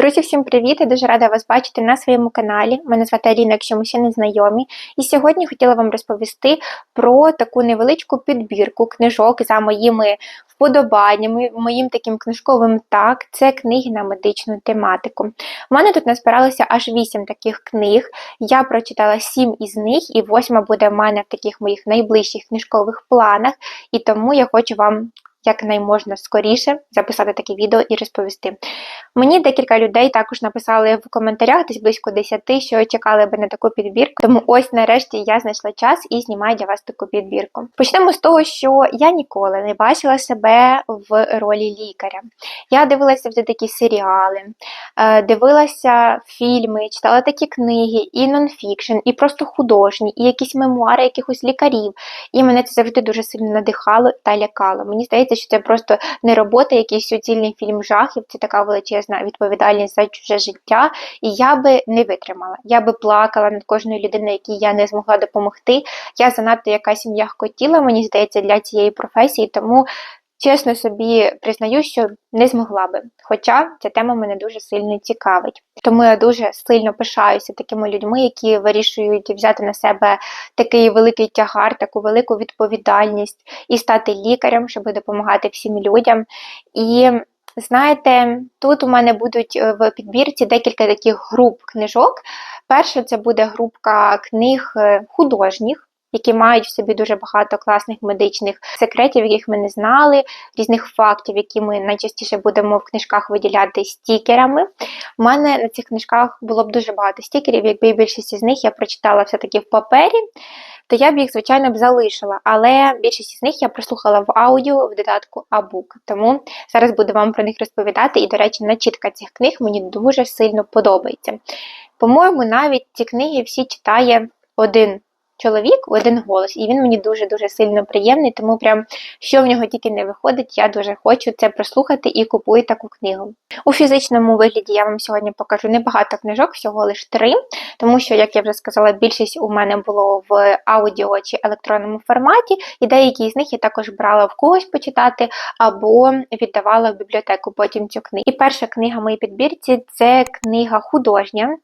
Друзі, всім привіт! Я дуже рада вас бачити на своєму каналі. Мене звати Аліна, якщо ми ще не знайомі. І сьогодні хотіла вам розповісти про таку невеличку підбірку книжок за моїми вподобаннями, моїм таким книжковим так. Це книги на медичну тематику. У мене тут назбиралося аж вісім таких книг. Я прочитала сім із них, і восьма буде в мене в таких моїх найближчих книжкових планах. І тому я хочу вам якнайможна скоріше записати таке відео і розповісти. Мені декілька людей також написали в коментарях, десь близько 10, що чекали би на таку підбірку. Тому ось нарешті я знайшла час і знімаю для вас таку підбірку. Почнемо з того, що я ніколи не бачила себе в ролі лікаря. Я дивилася вже такі серіали, е, дивилася фільми, читала такі книги, і нонфікшн, і просто художні, і якісь мемуари якихось лікарів. І мене це завжди дуже сильно надихало та лякало. Мені здається, здається, що це просто не робота, якийсь суцільний фільм жахів, це така величезна відповідальність за чуже життя. І я би не витримала. Я би плакала над кожною людиною, якій я не змогла допомогти. Я занадто якась м'ягкотіла, мені здається, для цієї професії, тому Чесно собі признаю, що не змогла би, хоча ця тема мене дуже сильно цікавить. Тому я дуже сильно пишаюся такими людьми, які вирішують взяти на себе такий великий тягар, таку велику відповідальність і стати лікарем, щоб допомагати всім людям. І знаєте, тут у мене будуть е, в підбірці декілька таких груп книжок. Перша це буде групка книг е, художніх які мають в собі дуже багато класних медичних секретів, яких ми не знали, різних фактів, які ми найчастіше будемо в книжках виділяти стікерами. У мене на цих книжках було б дуже багато стікерів, якби більшість з них я прочитала все-таки в папері. То я б їх, звичайно, б залишила, але більшість з них я прослухала в аудіо в додатку Абук. Тому зараз буду вам про них розповідати. І, до речі, начітка цих книг мені дуже сильно подобається. По-моєму, навіть ці книги всі читає один чоловік в один голос, і він мені дуже-дуже сильно приємний, тому прям що в нього тільки не виходить, я дуже хочу це прослухати і купую таку книгу. У фізичному вигляді я вам сьогодні покажу небагато книжок, всього лише три, тому що, як я вже сказала, більшість у мене було в аудіо чи електронному форматі, і деякі з них я також брала в когось почитати або віддавала в бібліотеку потім цю книгу. І перша книга моїй підбірці це книга художня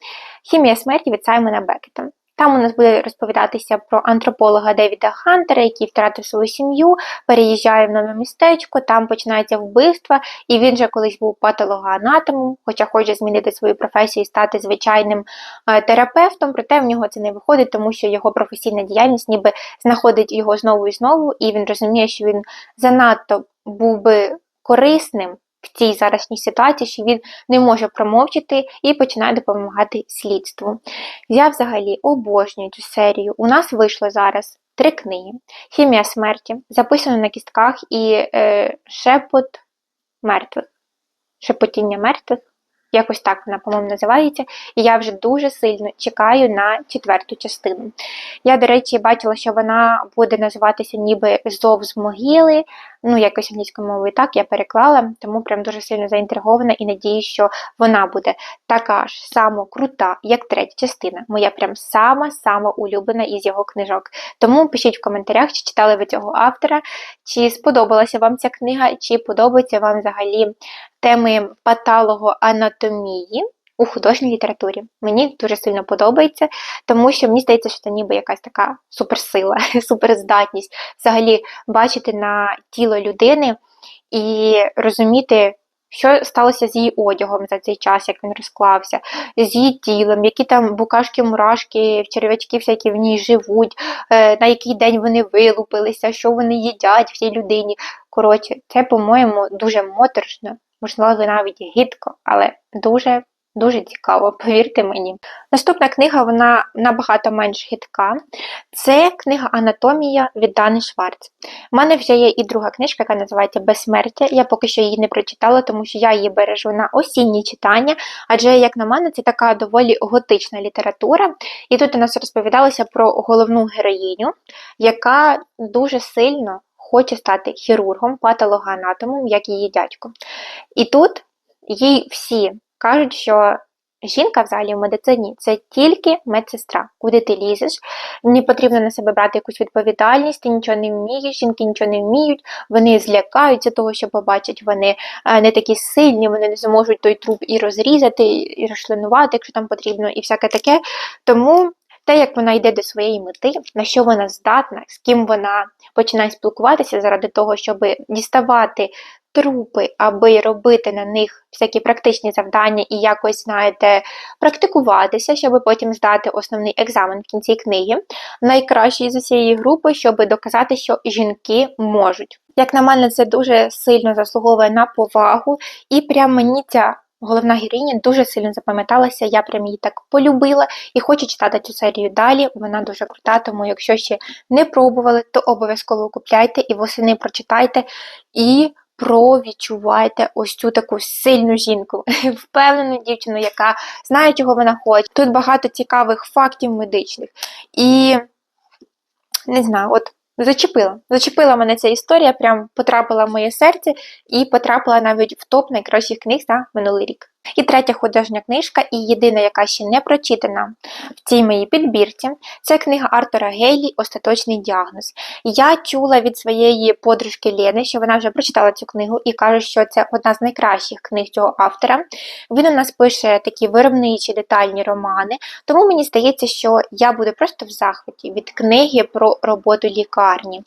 Хімія смерті від Саймона Бекета. Там у нас буде розповідатися про антрополога Девіда Хантера, який втратив свою сім'ю, переїжджає в нове містечко, там починається вбивство, і він же колись був патологоанатомом, хоча хоче змінити свою професію і стати звичайним е, терапевтом, проте в нього це не виходить, тому що його професійна діяльність ніби знаходить його знову і знову, і він розуміє, що він занадто був би корисним цій заразній ситуації, що він не може промовчити і починає допомагати слідству. Я взагалі обожнюю цю серію. У нас вийшло зараз три книги: Хімія смерті, записано на кістках і е, шепот мертвих, шепотіння мертвих. Якось так вона, по-моєму, називається. І я вже дуже сильно чекаю на четверту частину. Я, до речі, бачила, що вона буде називатися ніби Зов з могили ну, якось англійською мовою так я переклала, тому прям дуже сильно заінтригована і надію, що вона буде така ж само крута, як третя частина. Моя прям сама-сама улюблена із його книжок. Тому пишіть в коментарях, чи читали ви цього автора, чи сподобалася вам ця книга, чи подобаються вам взагалі теми патологоанатомії у художній літературі. Мені дуже сильно подобається, тому що мені здається, що це ніби якась така суперсила, суперздатність взагалі бачити на тіло людини і розуміти. Що сталося з її одягом за цей час, як він розклався, з її тілом, які там букашки-мурашки, черв'ячки всякі в ній живуть, е, на який день вони вилупилися, що вони їдять в цій людині. Коротше, це, по-моєму, дуже моторошно, можливо, навіть гидко, але дуже Дуже цікаво, повірте мені. Наступна книга вона набагато менш гидка. Це книга Анатомія від Дани Шварц. У мене вже є і друга книжка, яка називається Безсмертя. Я поки що її не прочитала, тому що я її бережу на осінні читання, адже, як на мене, це така доволі готична література. І тут у нас розповідалося про головну героїню, яка дуже сильно хоче стати хірургом, патологоанатомом, як її дядько. І тут їй всі кажуть, що жінка взагалі в медицині це тільки медсестра. Куди ти лізеш? Не потрібно на себе брати якусь відповідальність, ти нічого не вмієш, жінки нічого не вміють, вони злякаються того, що побачать, вони е, не такі сильні, вони не зможуть той труп і розрізати, і розчленувати, якщо там потрібно, і всяке таке. Тому те, як вона йде до своєї мети, на що вона здатна, з ким вона починає спілкуватися заради того, щоб діставати трупи, аби робити на них всякі практичні завдання і якось, знаєте, практикуватися, щоб потім здати основний екзамен в кінці книги. Найкращий з усієї групи, щоб доказати, що жінки можуть. Як на мене, це дуже сильно заслуговує на повагу, і прям мені ця головна героїня дуже сильно запам'яталася, я прям її так полюбила і хочу читати цю серію далі. Вона дуже крута, тому якщо ще не пробували, то обов'язково купляйте і восени прочитайте. І провідчувайте ось цю таку сильну жінку, впевнену дівчину, яка знає, чого вона хоче. Тут багато цікавих фактів медичних. І не знаю, от зачепила. Зачепила мене ця історія, прям потрапила в моє серце і потрапила навіть в топ найкращих книг за минулий рік. І третя художня книжка, і єдина, яка ще не прочитана в цій моїй підбірці, це книга Артура Гейлі Остаточний діагноз. Я чула від своєї подружки Лени, що вона вже прочитала цю книгу і каже, що це одна з найкращих книг цього автора. Він у нас пише такі виробничі детальні романи, тому мені здається, що я буду просто в захваті від книги про роботу лікарні.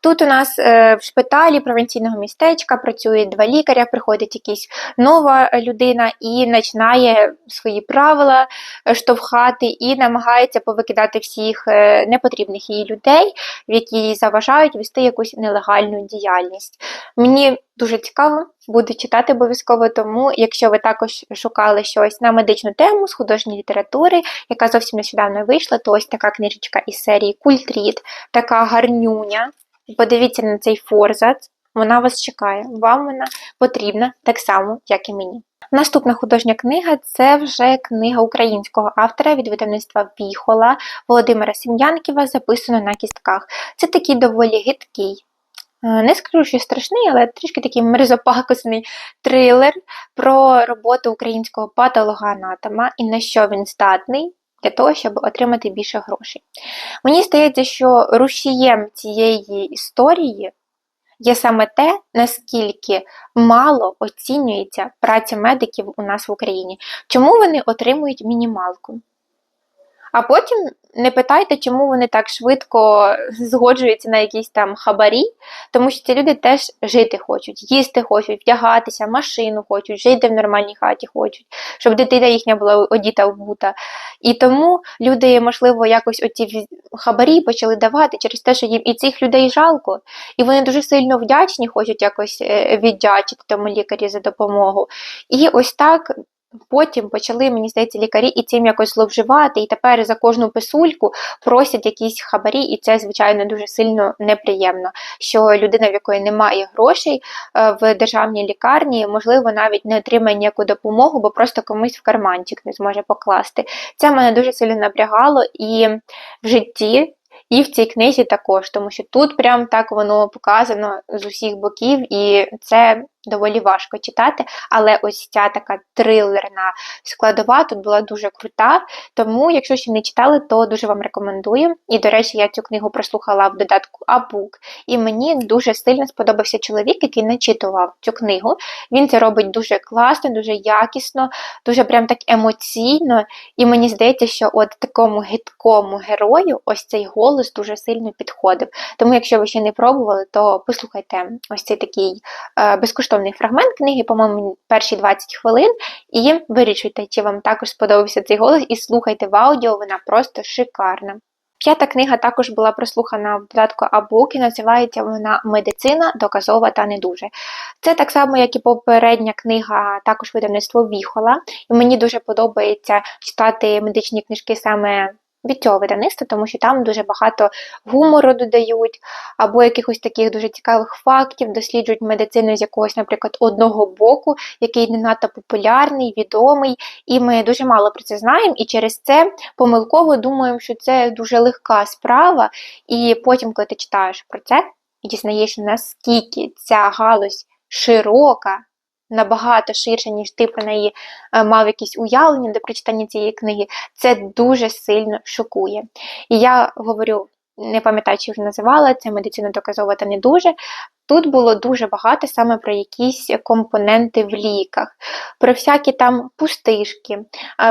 Тут у нас е, в шпиталі провінційного містечка працюють два лікаря, приходить якась нова людина і починає свої правила е, штовхати і намагається повикидати всіх е, непотрібних її людей, які їй заважають вести якусь нелегальну діяльність. Мені дуже цікаво, буду читати обов'язково, тому якщо ви також шукали щось на медичну тему з художньої літератури, яка зовсім нещодавно вийшла, то ось така книжечка із серії Культріт, така гарнюня. Подивіться на цей форзац, вона вас чекає. Вам вона потрібна так само, як і мені. Наступна художня книга це вже книга українського автора від видавництва Віхола Володимира Сім'янківа, записано на кістках. Це такий доволі гидкий. Е, не скажу, що страшний, але трішки такий мерзопакосний трилер про роботу українського патолога-анатома і на що він здатний для того, щоб отримати більше грошей. Мені здається, що рушієм цієї історії є саме те, наскільки мало оцінюється праця медиків у нас в Україні. Чому вони отримують мінімалку? А потім не питайте, чому вони так швидко згоджуються на якісь там хабарі, тому що ці люди теж жити хочуть, їсти хочуть, вдягатися, машину хочуть, жити в нормальній хаті хочуть, щоб дитина їхня була одіта вбута. І тому люди, можливо, якось оці хабарі почали давати через те, що їм і цих людей жалко, і вони дуже сильно вдячні, хочуть якось е, віддячити тому лікарі за допомогу. І ось так Потім почали, мені здається, лікарі і цим якось зловживати, і тепер за кожну писульку просять якісь хабарі, і це, звичайно, дуже сильно неприємно. Що людина, в якої немає грошей е, в державній лікарні, можливо, навіть не отримає ніяку допомогу, бо просто комусь в карманчик не зможе покласти. Це мене дуже сильно напрягало і в житті. І в цій книзі також, тому що тут прям так воно показано з усіх боків, і це доволі важко читати, але ось ця така трилерна складова тут була дуже крута. Тому, якщо ще не читали, то дуже вам рекомендую. І, до речі, я цю книгу прослухала в додатку Абук, і мені дуже сильно сподобався чоловік, який начитував цю книгу. Він це робить дуже класно, дуже якісно, дуже прям так емоційно. І мені здається, що от такому гидкому герою ось цей голос дуже сильно підходив. Тому, якщо ви ще не пробували, то послухайте ось цей такий е, безкоштовний безкоштовний фрагмент книги, по-моєму, перші 20 хвилин, і вирішуйте, чи вам також сподобався цей голос, і слухайте в аудіо, вона просто шикарна. П'ята книга також була прослухана в додатку Абук і називається вона Медицина доказова та не дуже. Це так само, як і попередня книга, також видавництво Віхола. І мені дуже подобається читати медичні книжки саме від цього видавництва, тому що там дуже багато гумору додають, або якихось таких дуже цікавих фактів, досліджують медицину з якогось, наприклад, одного боку, який не надто популярний, відомий, і ми дуже мало про це знаємо, і через це помилково думаємо, що це дуже легка справа. І потім, коли ти читаєш про це дізнаєшся, наскільки ця галузь широка, набагато ширше, ніж ти про неї е, мав якісь уявлення до прочитання цієї книги. Це дуже сильно шокує. І я говорю не пам'ятаю, чи вже називала це медицина доказова та не дуже. Тут було дуже багато саме про якісь компоненти в ліках, про всякі там пустишки,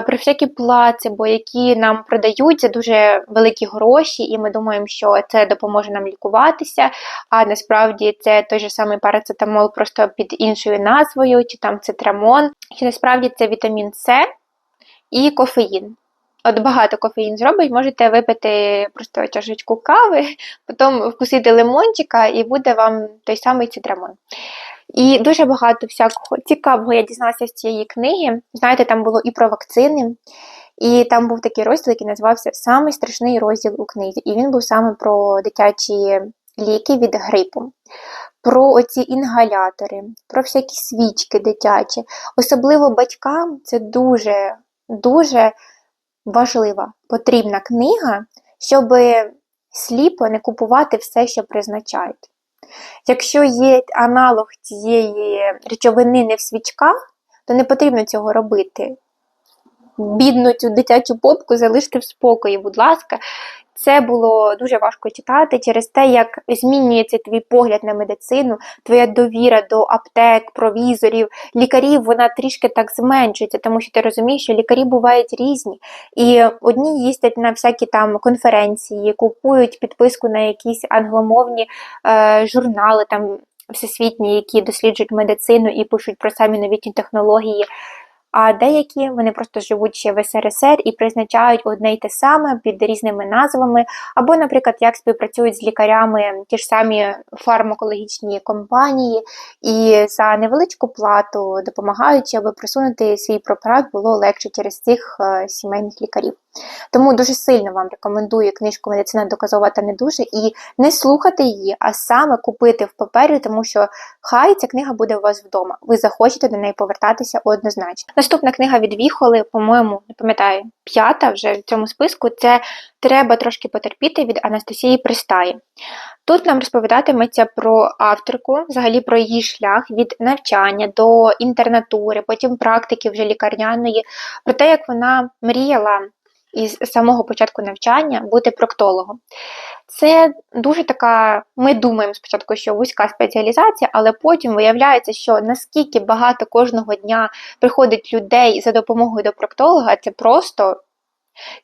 про всякі плацебо, які нам продають за дуже великі гроші, і ми думаємо, що це допоможе нам лікуватися. А насправді це той же самий парацетамол, просто під іншою назвою, чи там цитрамон. Що насправді це вітамін С і кофеїн. От багато кофеїн зробить, можете випити просто чашечку кави, потім вкусити лимончика, і буде вам той самий цитрамон. І дуже багато всякого цікавого я дізналася з цієї книги. Знаєте, там було і про вакцини, і там був такий розділ, який називався Самий страшний розділ у книзі. І він був саме про дитячі ліки від грипу. Про оці інгалятори, про всякі свічки дитячі. Особливо батькам це дуже дуже важлива, потрібна книга, щоб сліпо не купувати все, що призначають. Якщо є аналог цієї речовини не в свічках, то не потрібно цього робити. Бідну цю дитячу попку залиште в спокої, будь ласка, це було дуже важко читати через те, як змінюється твій погляд на медицину, твоя довіра до аптек, провізорів, лікарів, вона трішки так зменшується, тому що ти розумієш, що лікарі бувають різні. І одні їздять на всякі там конференції, купують підписку на якісь англомовні е, журнали там всесвітні, які досліджують медицину і пишуть про самі новітні технології а деякі вони просто живуть ще в СРСР і призначають одне й те саме під різними назвами, або, наприклад, як співпрацюють з лікарями ті ж самі фармакологічні компанії, і за невеличку плату допомагають, аби просунути свій препарат було легше через цих е, сімейних лікарів. Тому дуже сильно вам рекомендую книжку Медицина доказова та не дуже і не слухати її, а саме купити в папері, тому що хай ця книга буде у вас вдома. Ви захочете до неї повертатися однозначно. Наступна книга від Віхоли, по-моєму, не пам'ятаю, п'ята вже в цьому списку це Треба трошки потерпіти від Анастасії Пристаї. Тут нам розповідатиметься про авторку, взагалі про її шлях від навчання до інтернатури, потім практики вже лікарняної, про те, як вона мріяла із самого початку навчання бути проктологом. Це дуже така, ми думаємо спочатку, що вузька спеціалізація, але потім виявляється, що наскільки багато кожного дня приходить людей за допомогою до проктолога, це просто.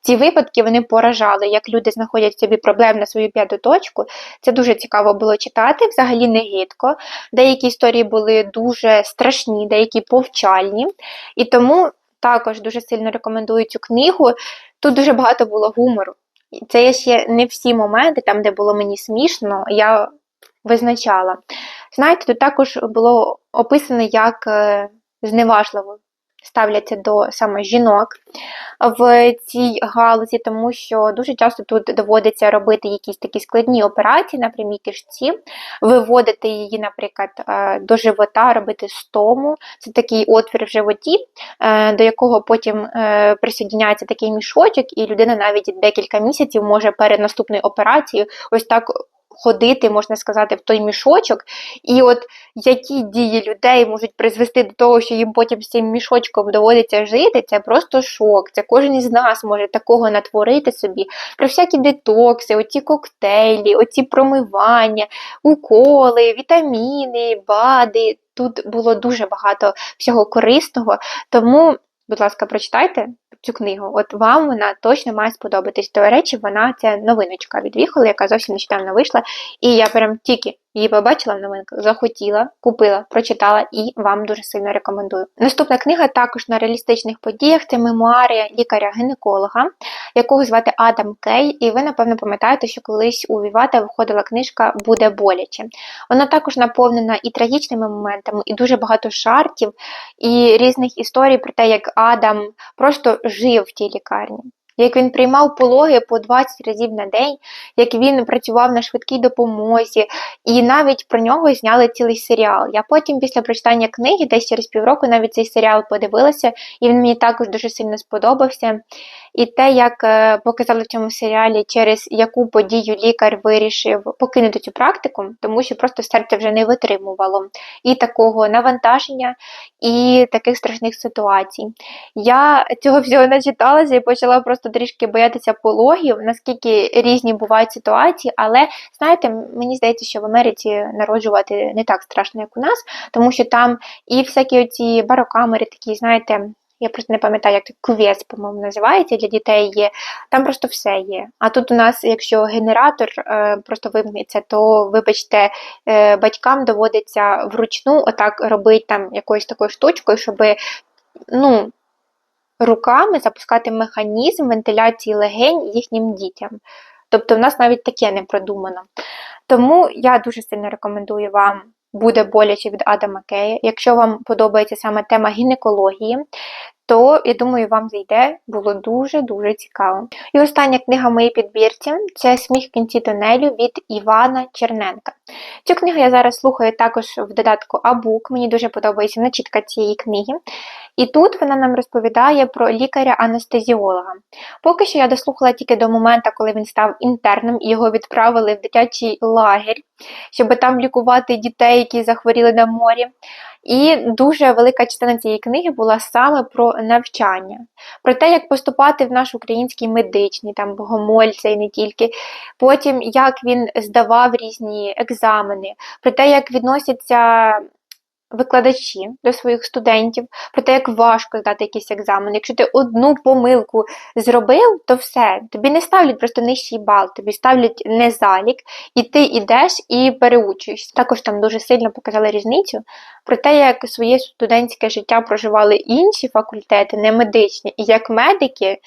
Ці випадки вони поражали, як люди знаходять собі проблем на свою п'яту точку. Це дуже цікаво було читати, взагалі не гидко. Деякі історії були дуже страшні, деякі повчальні. І тому також дуже сильно рекомендую цю книгу. Тут дуже багато було гумору. Це є ще не всі моменти, там, де було мені смішно, я визначала. Знаєте, тут також було описано, як е, зневажливо ставляться до саме жінок в цій галузі, тому що дуже часто тут доводиться робити якісь такі складні операції на прямій кишці, виводити її, наприклад, е, до живота, робити стому. Це такий отвір в животі, е, до якого потім е, присоединяється такий мішочок, і людина навіть декілька місяців може перед наступною операцією ось так ходити, можна сказати, в той мішочок, і от які дії людей можуть призвести до того, що їм потім з цим мішочком доводиться жити, це просто шок. Це кожен із нас може такого натворити собі. Про всякі детокси, оці коктейлі, оці промивання, уколи, вітаміни, бади. Тут було дуже багато всього корисного, тому, будь ласка, прочитайте цю книгу. От вам вона точно має сподобатись. До речі, вона це новиночка від Віхоли, яка зовсім нещодавно вийшла. І я прям тільки її побачила в новинках, захотіла, купила, прочитала і вам дуже сильно рекомендую. Наступна книга також на реалістичних подіях це мемуари лікаря-гінеколога, якого звати Адам Кей. І ви, напевно, пам'ятаєте, що колись у Вівата виходила книжка Буде боляче. Вона також наповнена і трагічними моментами, і дуже багато жартів, і різних історій про те, як Адам просто жив в тій лікарні. Як він приймав пологи по 20 разів на день, як він працював на швидкій допомозі, і навіть про нього зняли цілий серіал. Я потім, після прочитання книги, десь через півроку навіть цей серіал подивилася, і він мені також дуже сильно сподобався. І те, як е, показали в цьому серіалі, через яку подію лікар вирішив покинути цю практику, тому що просто серце вже не витримувало і такого навантаження, і таких страшних ситуацій. Я цього всього начиталася і почала просто трішки боятися пологів, наскільки різні бувають ситуації, але знаєте, мені здається, що в Америці народжувати не так страшно, як у нас, тому що там і всякі оці барокамери, такі, знаєте. Я просто не пам'ятаю, як це кувес, по-моєму, називається для дітей є. Там просто все є. А тут у нас, якщо генератор е, просто вимкнеться, то, вибачте, е, батькам доводиться вручну отак робити там якоюсь такою штучкою, щоб ну, руками запускати механізм вентиляції легень їхнім дітям. Тобто в нас навіть таке не продумано. Тому я дуже сильно рекомендую вам. Буде боляче від Адама Кея. Якщо вам подобається саме тема гінекології, то я думаю, вам зайде, було дуже-дуже цікаво. І остання книга в моїй підбірці це Сміх в кінці тунелю від Івана Черненка. Цю книгу я зараз слухаю також в додатку Абук. Мені дуже подобається начітка цієї книги. І тут вона нам розповідає про лікаря-анестезіолога. Поки що я дослухала тільки до моменту, коли він став інтерном і його відправили в дитячий лагерь, щоб там лікувати дітей, які захворіли на морі. І дуже велика частина цієї книги була саме про навчання, про те, як поступати в наш український медичний, там богомольця і не тільки. Потім як він здавав різні екзамени, про те, як відносяться викладачі до своїх студентів, про те, як важко здати якийсь екзамен. Якщо ти одну помилку зробив, то все, тобі не ставлять просто нижчий бал, тобі ставлять не залік, і ти йдеш і переучуєшся. Також там дуже сильно показали різницю про те, як своє студентське життя проживали інші факультети, не медичні, і як медики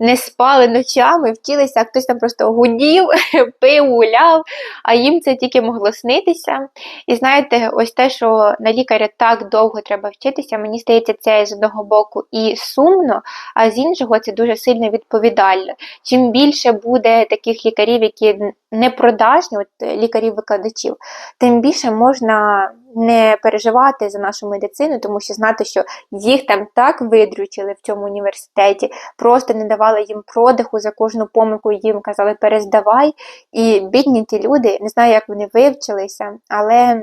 не спали ночами, вчилися, а хтось там просто гудів, пив, гуляв, а їм це тільки могло снитися. І знаєте, ось те, що на лікаря так довго треба вчитися, мені здається, це з одного боку і сумно, а з іншого це дуже сильно відповідально. Чим більше буде таких лікарів, які не продажні, от лікарів-викладачів, тим більше можна не переживати за нашу медицину, тому що знати, що їх там так видрючили в цьому університеті, просто не давали їм продиху за кожну помилку, їм казали перездавай. І бідні ті люди, не знаю, як вони вивчилися, але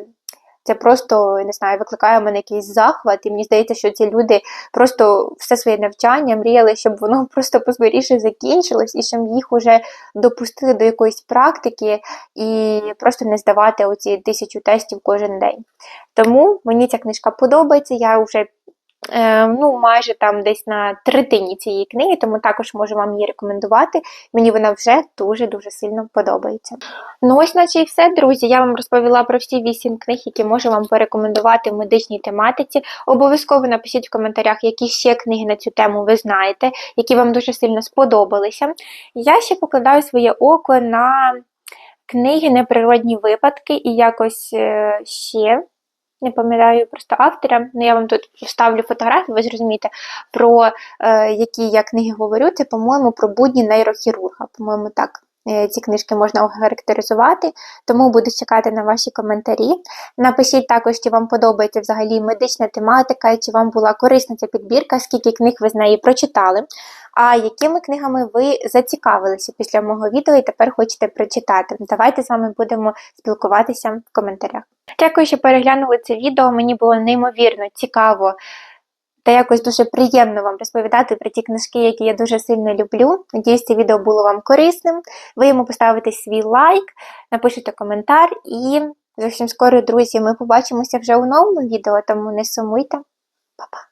це просто не знаю, викликає в мене якийсь захват, і мені здається, що ці люди просто все своє навчання мріяли, щоб воно просто поскоріше закінчилось, і щоб їх уже допустили до якоїсь практики і просто не здавати оці тисячу тестів кожен день. Тому мені ця книжка подобається. Я вже ну, майже там десь на третині цієї книги, тому також можу вам її рекомендувати. Мені вона вже дуже-дуже сильно подобається. Ну, ось, наче і все, друзі. Я вам розповіла про всі вісім книг, які можу вам порекомендувати в медичній тематиці. Обов'язково напишіть в коментарях, які ще книги на цю тему ви знаєте, які вам дуже сильно сподобалися. Я ще покладаю своє око на книги Неприродні випадки і якось е, ще не пам'ятаю просто автора, ну, я вам тут вставлю фотографію, ви зрозумієте, про е, які я книги говорю. Це, по-моєму, про будні нейрохірурга. По-моєму, так. Е, ці книжки можна охарактеризувати, тому буду чекати на ваші коментарі. Напишіть також, чи вам подобається взагалі медична тематика, чи вам була корисна ця підбірка, скільки книг ви з неї прочитали, а якими книгами ви зацікавилися після мого відео і тепер хочете прочитати. Давайте з вами будемо спілкуватися в коментарях. Дякую, що переглянули це відео. Мені було неймовірно цікаво та якось дуже приємно вам розповідати про ті книжки, які я дуже сильно люблю. Надіюсь, це відео було вам корисним. Ви йому поставите свій лайк, напишете коментар і зовсім скоро, друзі, ми побачимося вже у новому відео, тому не сумуйте. Па-па!